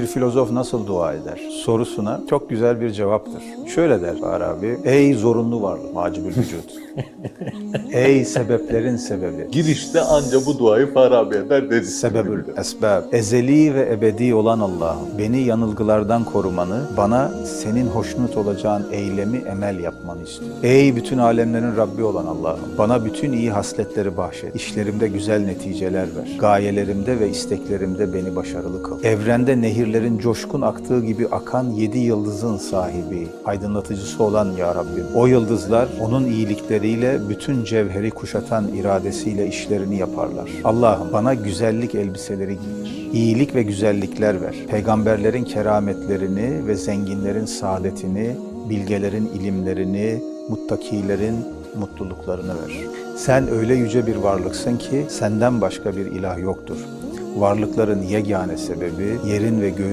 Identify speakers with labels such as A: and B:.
A: Bir filozof nasıl dua eder sorusuna çok güzel bir cevaptır. Şöyle der Farabi, ey zorunlu varlık, macibül vücut. ey sebeplerin sebebi.
B: Girişte anca bu duayı Farabi eder dedi.
A: Sebebül esbab. Ezeli ve ebedi olan Allah'ım beni yanılgılardan korumanı, bana senin hoşnut olacağın eylemi emel yapmanı istiyorum. Ey bütün alemlerin Rabbi olan Allah'ım bana bütün iyi hasletleri bahşet. İşlerimde güzel neticeler ver. Gayelerimde ve isteklerimde beni başarılı kıl. Evrende nehirlerin coşkun aktığı gibi akan yedi yıldızın sahibi, aydınlatıcısı olan Ya Rabbim. O yıldızlar onun iyilikleriyle bütün cevheri kuşatan iradesiyle işlerini yaparlar. Allah'ım bana güzellik elbiseleri giydir. İyilik ve güzellikler ver. Peygamberlerin kerametlerini ve zenginlerin saadetini, bilgelerin ilimlerini, muttakilerin mutluluklarını ver. Sen öyle yüce bir varlıksın ki senden başka bir ilah yoktur. Varlıkların yegane sebebi yerin ve göğün